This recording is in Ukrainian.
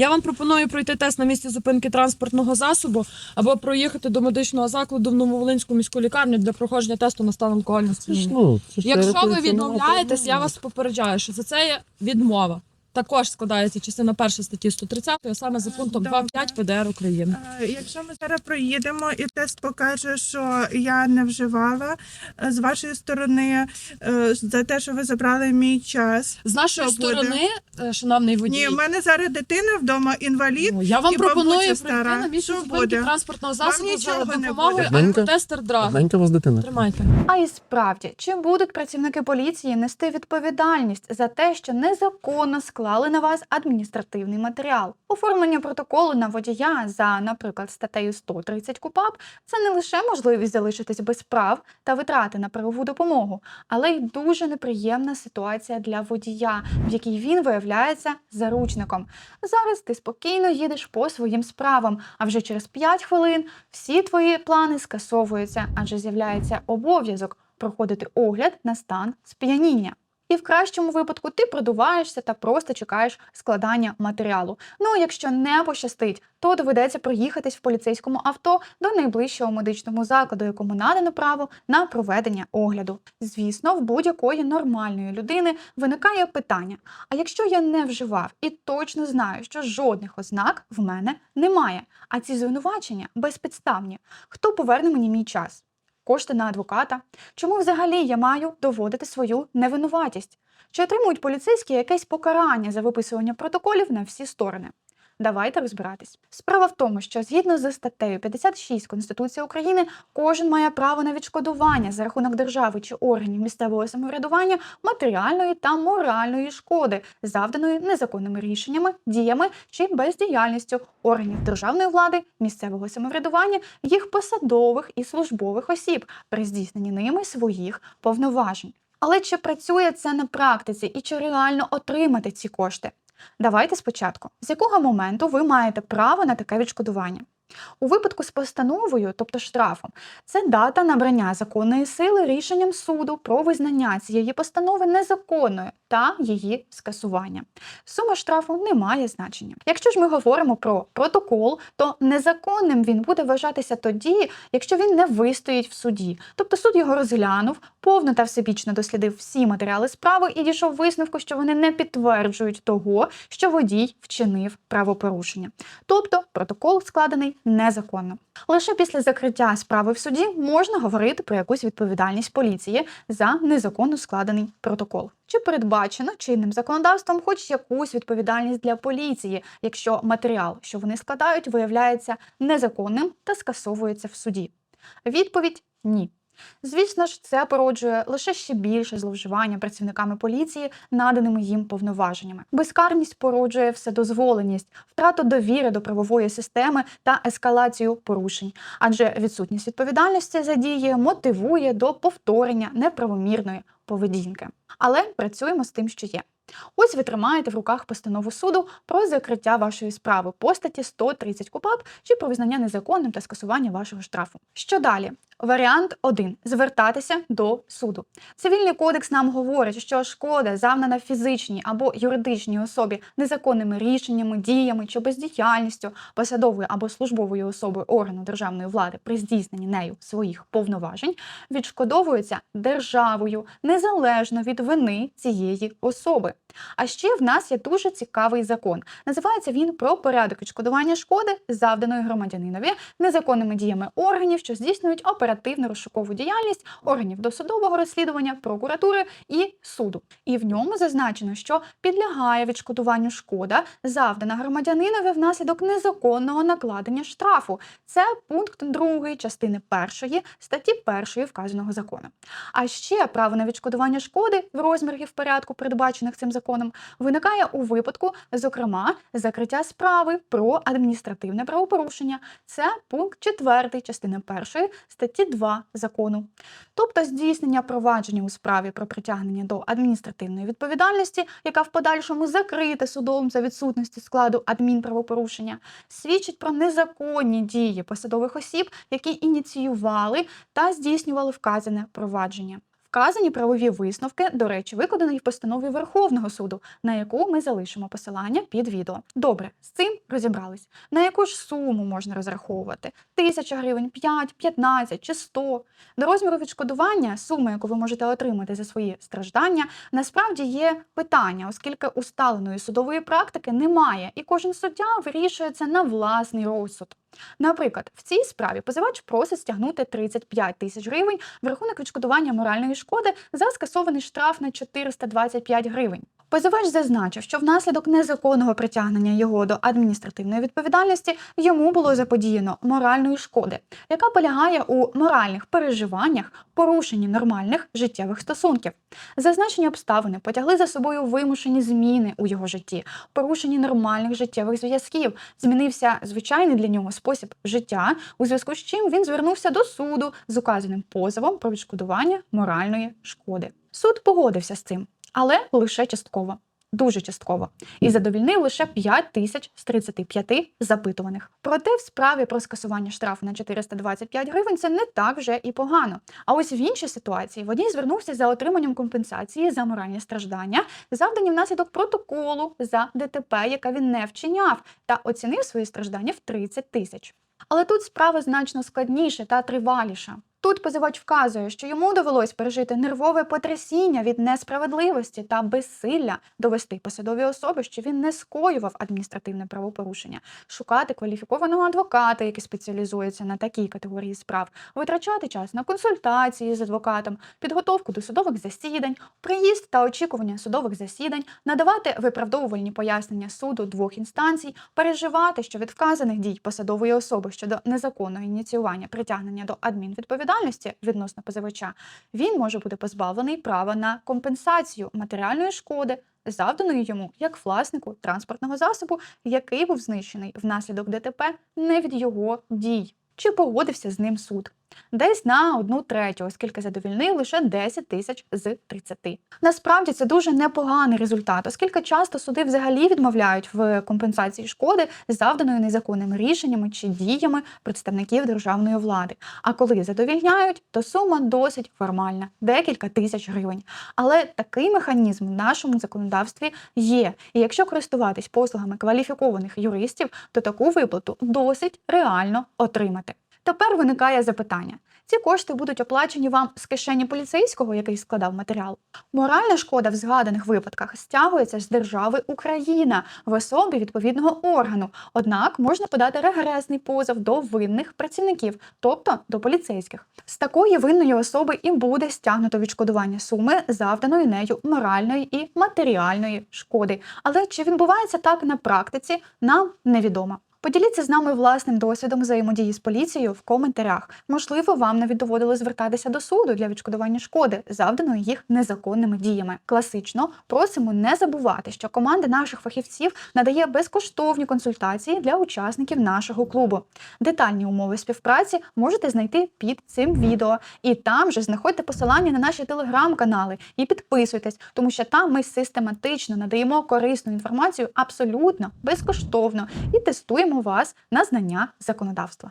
Я вам пропоную пройти тест на місці зупинки транспортного засобу або проїхати до медичного закладу в Нововолинську міську лікарню для проходження тесту на стан алкогольного сп'яніння. ну, це ж Якщо ви рахується, нема відмовляєтесь, я вас попереджаю, що за це є відмова. Також складається частина перша статті 130, а саме за пунктом Добре. 2.5 ПДР України. Е, Якщо ми зараз проїдемо і тест покаже, що я не вживала е, з вашої сторони е, за те, що ви забрали мій час. З нашої Що буде? сторони, е, шановний водій, Ні, в мене зараз дитина вдома інвалід. ну, я вам і пропоную бабуся пройти стара. на місце Що зупинки буде? транспортного засобу нічого за не допомогою буде. Одненька? алкотестер драгу. Одненька у вас дитина. Тримайте. А і справді, чи будуть працівники поліції нести відповідальність за те, що незаконно склали на вас адміністративний матеріал? Оформлення протоколу на водія за, наприклад, статтею 130 КУПАП це не лише можливість залишитись без прав та витрати на правову допомогу, але й дуже неприємна ситуація для водія, в якій він виявляється заручником. Зараз ти спокійно їдеш по своїм справам, а вже через 5 хвилин всі твої плани скасовуються, адже з'являється обов'язок проходити огляд на стан сп'яніння. І в кращому випадку ти продуваєшся та просто чекаєш складання матеріалу. Ну якщо не пощастить, то доведеться проїхатись в поліцейському авто до найближчого медичного закладу, якому надано право на проведення огляду. Звісно, в будь-якої нормальної людини виникає питання: а якщо я не вживав і точно знаю, що жодних ознак в мене немає, а ці звинувачення безпідставні, хто поверне мені мій час? Кошти на адвоката? Чому взагалі я маю доводити свою невинуватість? Чи отримують поліцейські якесь покарання за виписування протоколів на всі сторони? Давайте розбиратись. Справа в тому, що згідно з статтею 56 Конституції України, кожен має право на відшкодування за рахунок держави чи органів місцевого самоврядування матеріальної та моральної шкоди, завданої незаконними рішеннями, діями чи бездіяльністю органів державної влади, місцевого самоврядування, їх посадових і службових осіб при здійсненні ними своїх повноважень. Але чи працює це на практиці і чи реально отримати ці кошти? Давайте спочатку. З якого моменту ви маєте право на таке відшкодування? У випадку з постановою, тобто штрафом, це дата набрання законної сили рішенням суду про визнання цієї постанови незаконною та її скасування. Сума штрафу не має значення. Якщо ж ми говоримо про протокол, то незаконним він буде вважатися тоді, якщо він не вистоїть в суді. Тобто суд його розглянув, повно та всебічно дослідив всі матеріали справи і дійшов висновку, що вони не підтверджують того, що водій вчинив правопорушення. Тобто протокол складений незаконно. Лише після закриття справи в суді можна говорити про якусь відповідальність поліції за незаконно складений протокол. Чи передбачено чинним законодавством хоч якусь відповідальність для поліції, якщо матеріал, що вони складають, виявляється незаконним та скасовується в суді? Відповідь ні. Звісно ж, це породжує лише ще більше зловживання працівниками поліції наданими їм повноваженнями. Безкарність породжує вседозволеність, втрату довіри до правової системи та ескалацію порушень, адже відсутність відповідальності за дії мотивує до повторення неправомірної поведінки. Але працюємо з тим, що є. Ось ви тримаєте в руках постанову суду про закриття вашої справи по статті 130 КУПАП чи про визнання незаконним та скасування вашого штрафу. Що далі? Варіант 1. звертатися до суду. Цивільний кодекс нам говорить, що шкода, завдана фізичній або юридичній особі незаконними рішеннями, діями чи бездіяльністю посадової або службової особи органу державної влади при здійсненні нею своїх повноважень, відшкодовується державою незалежно від вини цієї особи. А ще в нас є дуже цікавий закон. Називається він про порядок відшкодування шкоди, завданої громадянинові незаконними діями органів, що здійснюють оперативно розшукову діяльність органів досудового розслідування, прокуратури і суду. І в ньому зазначено, що підлягає відшкодуванню шкода, завдана громадянинові внаслідок незаконного накладення штрафу. Це пункт 2 частини 1 статті 1 вказаного закону. А ще право на відшкодування шкоди в розмірі в порядку, передбачених цим законом, виникає у випадку, зокрема, закриття справи про адміністративне правопорушення. Це пункт 4 частини 1 статті 2 закону. Тобто здійснення провадження у справі про притягнення до адміністративної відповідальності, яка в подальшому закрита судом за відсутності складу адмінправопорушення, свідчить про незаконні дії посадових осіб, які ініціювали та здійснювали вказане провадження. Вказані правові висновки, до речі, викладені в постанові Верховного суду, на яку ми залишимо посилання під відео. Добре, з цим розібрались. На яку ж суму можна розраховувати? Тисяча гривень, 5, 15 чи 100? До розміру відшкодування, суми, яку ви можете отримати за свої страждання, насправді є питання, оскільки усталеної судової практики немає, і кожен суддя вирішує це на власний розсуд. Наприклад, в цій справі позивач просить стягнути 35 тисяч гривень в рахунок відшкодування моральної шкоди за скасований штраф на 425 гривень. Позивач зазначив, що внаслідок незаконного притягнення його до адміністративної відповідальності йому було заподіяно моральної шкоди, яка полягає у моральних переживаннях, порушенні нормальних життєвих стосунків. Зазначені обставини потягли за собою вимушені зміни у його житті, порушені нормальних життєвих зв'язків. Змінився звичайний для нього спосіб життя, у зв'язку з чим він звернувся до суду з указаним позовом про відшкодування моральної шкоди. Суд погодився з цим, але лише частково. Дуже частково і задовільнив лише 5 тисяч з 35 запитуваних. Проте в справі про скасування штрафу на 425 гривень це не так вже і погано. А ось в іншій ситуації водій звернувся за отриманням компенсації за моральні страждання, завдані внаслідок протоколу за ДТП, яка він не вчиняв, та оцінив свої страждання в 30 тисяч. Але тут справа значно складніша та триваліша. Тут позивач вказує, що йому довелось пережити нервове потрясіння від несправедливості та безсилля довести посадові особи, що він не скоював адміністративне правопорушення, шукати кваліфікованого адвоката, який спеціалізується на такій категорії справ, витрачати час на консультації з адвокатом, підготовку до судових засідань, приїзд та очікування судових засідань, надавати виправдовувальні пояснення суду двох інстанцій, переживати, що від вказаних дій посадової особи щодо незаконного ініціювання притягнення до адмінвідповідальності відносно позивача, він може бути позбавлений права на компенсацію матеріальної шкоди, завданої йому як власнику транспортного засобу, який був знищений внаслідок ДТП не від його дій. Чи погодився з ним суд? Десь на одну третю, оскільки задовільнив лише 10 тисяч з 30. Насправді це дуже непоганий результат, оскільки часто суди взагалі відмовляють в компенсації шкоди, завданої незаконними рішеннями чи діями представників державної влади. А коли задовільняють, то сума досить формальна декілька тисяч гривень. Але такий механізм в нашому законодавстві є. І якщо користуватись послугами кваліфікованих юристів, то таку виплату досить реально отримати. Тепер виникає запитання: ці кошти будуть оплачені вам з кишені поліцейського, який складав матеріал. Моральна шкода в згаданих випадках стягується з держави Україна в особі відповідного органу. Однак можна подати регресний позов до винних працівників, тобто до поліцейських. З такої винної особи і буде стягнуто відшкодування суми завданої нею моральної і матеріальної шкоди. Але чи відбувається так на практиці, нам невідомо. Поділіться з нами власним досвідом взаємодії з поліцією в коментарях. Можливо, вам навіть доводилось звертатися до суду для відшкодування шкоди, завданої їх незаконними діями. Класично просимо не забувати, що команда наших фахівців надає безкоштовні консультації для учасників нашого клубу. Детальні умови співпраці можете знайти під цим відео. І там же знаходьте посилання на наші телеграм-канали і підписуйтесь, тому що там ми систематично надаємо корисну інформацію абсолютно безкоштовно і тестуємо вас на знання законодавства.